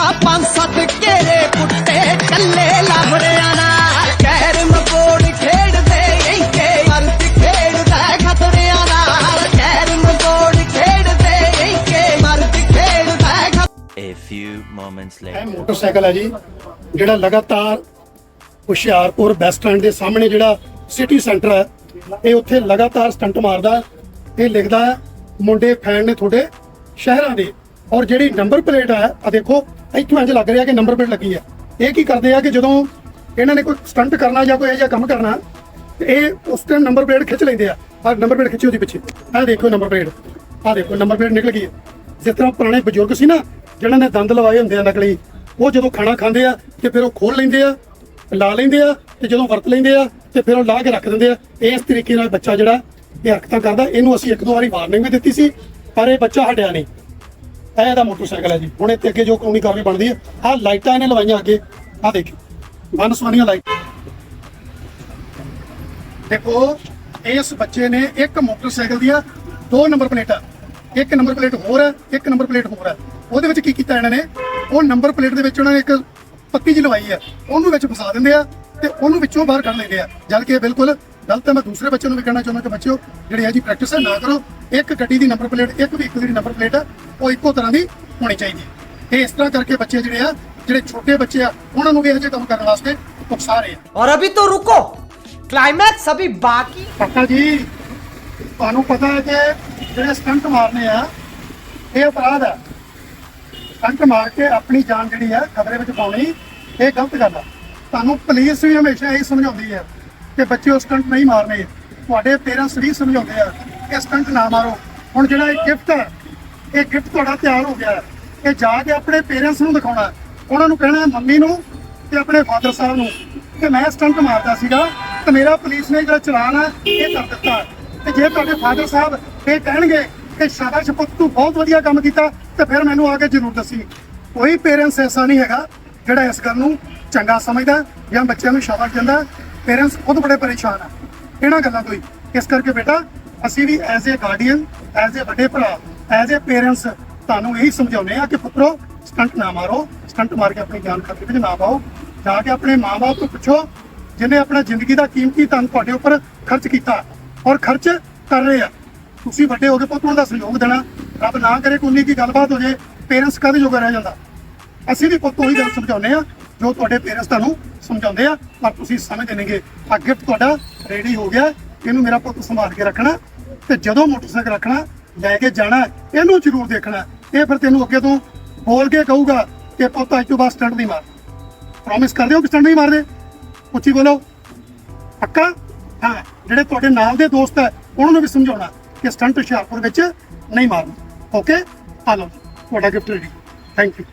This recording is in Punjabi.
ਮਾਂ ਪੰਜ ਸੱਤ ਘੇਰੇ ਕੁੱਤੇ ਕੱਲੇ ਲਾਹੜਿਆਂ ਨਾਲ ਕੈਰਮ ਬੋਰਡ ਖੇਡਦੇ ਇੰਕੇ ਮਰਦ ਖੇਡਦਾ ਖਤਰਿਆਂ ਨਾਲ ਕੈਰਮ ਬੋਰਡ ਖੇਡਦੇ ਇੰਕੇ ਮਰਦ ਖੇਡਦਾ ਖਤਰਿਆਂ A few moments ਇਹ. ਮੋਟਰਸਾਈਕਲ ਹੈ ਜੀ ਜਿਹੜਾ ਲਗਾਤਾਰ ਹੁਸ਼ਿਆਰਪੁਰ ਬੱਸ ਸਟੈਂਡ ਦੇ ਸਾਹਮਣੇ ਜਿਹੜਾ ਸਿਟੀ ਸੈਂਟਰ ਹੈ ਇਹ ਉੱਥੇ ਲਗਾਤਾਰ ਸਟੰਟ ਮਾਰਦਾ। ਇਹ ਲਿਖਦਾ ਹੈ ਮੁੰਡੇ ਫੈਨ ਨੇ ਤੁਹਾਡੇ ਸ਼ਹਿਰਾਂ ਦੇ ਔਰ ਜਿਹੜੀ ਨੰਬਰ ਪਲੇਟ ਹੈ ਆ ਦੇਖੋ ਇੱਥੋਂ ਇੰਜ ਲੱਗ ਰਿਹਾ ਕਿ ਨੰਬਰ ਪਲੇਟ ਲੱਗੀ ਹੈ ਇਹ ਕੀ ਕਰਦੇ ਆ ਕਿ ਜਦੋਂ ਇਹਨਾਂ ਨੇ ਕੋਈ ਸਟੰਟ ਕਰਨਾ ਜਾਂ ਕੋਈ ਇਹੋ ਜਿਹਾ ਕੰਮ ਕਰਨਾ, ਤੇ ਇਹ ਉਸ ਟਾਈਮ ਨੰਬਰ ਪਲੇਟ ਖਿੱਚ ਲੈਂਦੇ ਆ। ਆ ਨੰਬਰ ਪਲੇਟ ਖਿੱਚੀ ਉਹਦੀ ਪਿੱਛੇ। ਆਹ ਦੇਖੋ ਨੰਬਰ ਪਲੇਟ ਆਹ ਦੇਖੋ ਨੰਬਰ ਪਲੇਟ ਨਿਕਲ ਗਈ ਹੈ ਜਿਸ ਤਰ੍ਹਾਂ ਪੁਰਾਣੇ ਬਜ਼ੁਰਗ ਸੀ ਨਾ, ਜਿਹਨਾਂ ਨੇ ਦੰਦ ਲਵਾਏ ਹੁੰਦੇ ਆ ਨਕਲੀ, ਉਹ ਜਦੋਂ ਖਾਣਾ ਖਾਂਦੇ ਆ, ਤੇ ਫਿਰ ਉਹ ਖੋਲ ਲੈਂਦੇ ਆ, ਲਾ ਲੈਂਦੇ ਆ, ਤੇ ਜਦੋਂ ਵਰਤ ਲੈਂਦੇ ਆ, ਤੇ ਫਿਰ ਉਹ ਲਾ ਕੇ ਰੱਖ ਦਿੰਦੇ ਆ। ਇਸ ਤਰੀਕੇ ਨਾਲ ਬੱਚਾ ਜਿਹੜਾ, ਇਹ ਹਰਕਤਾਂ ਕਰਦਾ। ਇਹਨੂੰ ਅਸੀਂ ਇੱਕ ਦੋ ਵਾਰੀ ਵਾਰਨਿੰਗ ਵੀ ਦਿੱਤੀ ਸੀ, ਪਰ ਇਹ ਬੱਚਾ ਹਟਿਆ ਨਹੀਂ। ਇਹ ਇਹਦਾ ਮੋਟਰਸਾਈਕਲ ਹੈ ਜੀ। ਹੁਣ ਇੱਥੇ ਅੱਗੇ ਜੋ ਕਾਨੂੰਨੀ ਕਾਰਵਾਈ ਬਣਦੀ ਹੈ, ਆਹ ਲਾਈਟਾਂ ਇਹਨੇ ਲਵਾਈਆਂ ਅੱਗੇ। ਆਹ ਦੇਖੀ ਵਨ ਸਵਾਨੀਆਂ ਲਾਈਟ ਦੇਖੋ, ਇਸ ਬੱਚੇ ਨੇ ਇੱਕ ਮੋਟਰਸਾਈਕਲ ਦੀਆਂ ਦੋ ਨੰਬਰ ਪਲੇਟਾਂ। ਇੱਕ ਨੰਬਰ ਪਲੇਟ ਹੋਰ ਹੈ, ਇੱਕ ਨੰਬਰ ਪਲੇਟ ਹੋਰ ਹੈ। ਉਹਦੇ ਵਿੱਚ ਕੀ ਕੀਤਾ ਇਹਨਾਂ ਨੇ? ਉਹ ਨੰਬਰ ਪਲੇਟ ਦੇ ਵਿੱਚ ਉਹਨਾਂ ਨੇ ਇੱਕ ਪੱਤੀ ਜਿਹੀ ਲਵਾਈ ਹੈ। ਉਹਨੂੰ ਵਿੱਚ ਫਸਾ ਦਿੰਦੇ ਆ ਤੇ ਉਹਨੂੰ ਵਿੱਚੋਂ ਬਾਹਰ ਕੱਢ ਲੈਂਦੇ ਆ। ਜਦ ਕਿ ਇਹ ਬਿਲਕੁਲ ਗਲਤ ਹੈ। ਮੈਂ ਦੂਸਰੇ ਬੱਚੇ ਨੂੰ ਵੀ ਕਹਿਣਾ ਚਾਹੁੰਦਾ ਕਿ ਬੱਚਿਓ, ਜਿਹੜੀ ਹੈ ਜੀ ਪ੍ਰੈਕਟਿਸ ਹੈ, ਨਾ ਕਰੋ। ਇੱਕ ਗੱਡੀ ਦੀ ਨੰਬਰ ਪਲੇਟ ਇੱਕ ਵੀ ਇੱਕ ਦੀ ਨੰਬਰ ਪਲੇਟ ਉਹ ਇੱਕੋ ਤਰ੍ਹਾਂ ਦੀ ਹੋਣੀ ਚਾਹੀਦੀ। ਹੈ ਇਸ ਤਰ੍ਹਾਂ ਕਰਕੇ ਬੱਚੇ ਜਿਹੜੇ ਆ ਜਿਹੜੇ ਛੋਟੇ ਬੱਚੇ ਆ ਉਹਨਾਂ ਨੂੰ ਵੀ ਅਜੇ ਕੰਮ ਕਰਨ ਵਾਸਤੇ ਉਕਸਾ ਰਹੇ ਆ। ਔਰ ਅਭੀ ਤੋਂ ਰੁਕੋ। ਕਲਾਈਮੈਕਸ ਅਭੀ ਬਾਕੀ। ਕਾਕਾ ਜੀ ਤੁਹਾਨੂੰ ਪਤਾ ਹੈ ਕਿ ਜਿਹੜੇ ਸਟੰਟ ਮਾਰਨੇ ਆ ਇਹ ਅਪਰਾਧ ਹੈ ਸਟੰਟ ਮਾਰ ਕੇ ਆਪਣੀ ਜਾਨ ਜਿਹੜੀ ਆ ਖਤਰੇ ਵਿੱਚ ਪਾਉਣੀ ਇਹ ਗਲਤ ਗੱਲ ਆ। ਤੁਹਾਨੂੰ ਪੁਲਿਸ ਵੀ ਹਮੇਸ਼ਾ ਇਹ ਸਮਝਾਉਂਦੀ ਹੈ ਕਿ ਬੱਚੇ ਉਹ ਸਟੰਟ ਨਹੀਂ ਮਾਰਨੇ। ਤੁਹਾਡੇ ਪੇਰੈਂਟਸ ਵੀ ਸਮਝਾਉਂਦੇ ਆ ਕਿ ਸਟੰਟ ਨਾ ਮਾਰੋ। ਹੁਣ ਜਿਹੜਾ ਇਹ ਗਿਫਟ ਹੈ, ਇਹ ਗਿਫਟ ਤੁਹਾਡਾ ਤਿਆਰ ਹੋ ਗਿਆ ਹੈ। ਇਹ ਜਾ ਕੇ ਆਪਣੇ ਪੇਰੈਂਟਸ ਨੂੰ ਦਿਖਾਉਣਾ ਉਹਨਾਂ ਨੂੰ ਕਹਿਣਾ ਮੰਮੀ ਨੂੰ ਤੇ ਆਪਣੇ ਫਾਦਰ ਸਾਹਿਬ ਨੂੰ। ਕਿ ਮੈਂ ਸਟੰਟ ਮਾਰਦਾ ਸੀਗਾ ਤੇ ਮੇਰਾ ਪੁਲਿਸ ਨੇ ਜਿਹੜਾ ਚਲਾਨ ਹੈ, ਇਹ ਕਰ ਦਿੱਤਾ ਹੈ। ਤੇ ਜੇ ਤੁਹਾਡੇ ਫਾਦਰ ਸਾਹਿਬ ਇਹ ਕਹਿਣਗੇ ਕਿ ਸ਼ਾਬਾਸ਼ ਪੁੱਤ, ਤੂੰ ਬਹੁਤ ਵਧੀਆ ਕੰਮ ਕੀਤਾ, ਤੇ ਫਿਰ ਮੈਨੂੰ ਆ ਕੇ ਜ਼ਰੂਰ ਦੱਸੀ। ਕੋਈ ਪੇਰੈਂਟਸ ਐਸਾ ਨਹੀਂ ਹੈਗਾ ਜਿਹੜਾ ਇਸ ਗੱਲ ਨੂੰ ਚੰਗਾ ਸਮਝਦਾ ਜਾਂ ਬੱਚਿਆਂ ਨੂੰ ਸ਼ਾਬਾਸ਼ ਦਿੰਦਾ। ਪੇਰੈਂਟਸ ਖੁਦ ਬੜੇ ਪਰੇਸ਼ਾਨ ਆ। ਇਹਨਾਂ ਗੱਲਾਂ ਤੋਂ ਹੀ। ਇਸ ਕਰਕੇ ਬੇਟਾ ਅਸੀਂ ਵੀ as a guardian as a ਵੱਡੇ ਭਰਾ ਐਜ਼ ਅ ਪੇਰੈਂਟਸ ਤੁਹਾਨੂੰ ਇਹੀ ਸਮਝਾਉਂਦੇ ਆ ਕਿ ਪੁੱਤਰੋ ਸਟੰਟ ਨਾ ਮਾਰੋ ਸਟੰਟ ਮਾਰ ਕੇ ਆਪਣੀ ਜਾਨ ਖਤਰੇ ਵਿੱਚ ਨਾ ਪਾਓ। ਜਾ ਕੇ ਆਪਣੇ ਮਾਪੇ ਤੋਂ ਪੁੱਛੋ ਜਿਨੇ ਆਪਣਾ ਜ਼ਿੰਦਗੀ ਦਾ ਕੀਮਤੀ ਧਨ ਤੁਹਾਡੇ ਉੱਪਰ ਖਰਚ ਕੀਤਾ ਔਰ ਖਰਚ ਕਰ ਰਹੇ ਆ। ਤੁਸੀਂ ਵੱਡੇ ਹੋ ਕੇ ਪੁੱਤ ਨੂੰ ਦਾ ਸਹਿਯੋਗ ਦੇਣਾ, ਰੱਬ ਨਾ ਕਰੇ ਕੋਈ ਕੀ ਗੱਲਬਾਤ ਹੋ ਜੇ ਪੇਰੈਂਟਸ ਕਦੇ ਜੋਗਾ ਰਹਿ ਜਾਂਦਾ? ਅਸੀਂ ਵੀ ਪੁੱਤ ਉਹੀ ਗੱਲ ਸਮਝਾਉਂਦੇ ਆ ਜੋ ਤੁਹਾਡੇ ਪੇਰੈਂਟਸ ਤੁਹਾਨੂੰ ਸਮਝਾਉਂਦੇ ਆ, ਪਰ ਤੁਸੀਂ ਸਮਝਦੇ ਨਹੀਂਗੇ। ਆ ਤੁਹਾਡਾ ਰੈਡੀ ਹੋ ਗਿਆ, ਇਹਨੂੰ ਮੇਰਾ ਪੁੱਤ ਸੰਭਾਲ ਕੇ ਰੱਖਣਾ ਤੇ ਜਦੋਂ ਮੋਟਰਸਾਈਕਲ ਰੱਖਣਾ, ਲੈ ਕੇ ਜਾਣਾ, ਇਹਨੂੰ ਜ਼ਰੂਰ ਦੇਖਣਾ। ਇਹ ਫਿਰ ਤੈਨੂੰ ਅੱਗੇ ਤੋਂ ਬੋਲ ਕੇ ਕਹੂਗਾ ਕਿ ਪੁੱਤ, ਅੱਜ ਤੋਂ ਬਾਅਦ ਸਟੰਟ ਨਹੀਂ ਮਾਰ ਪ੍ਰੋਮਿਸ ਕਰਦੇ ਹੋ ਕਿ ਸਟੰਟ ਨਹੀਂ ਮਾਰਦੇ। ਉੱਚੀ ਬੋਲੋ। ਪੱਕਾ? ਹਾਂ, ਜਿਹੜੇ ਤੁਹਾਡੇ ਨਾਲ ਦੇ ਦੋਸਤ ਹੈ, ਉਹਨਾਂ ਨੂੰ ਵੀ ਸਮਝਾਉਣਾ ਕਿ ਸਟੰਟ ਹੁਸ਼ਿਆਰਪੁਰ ਵਿੱਚ ਨਹੀਂ ਮਾਰਨਾ। ਓਕੇ ਆ ਲਓ ਤੁਹਾਡਾ ਗਿਫਟ ਰੈਡੀ ਥੈਂਕ ਯੂ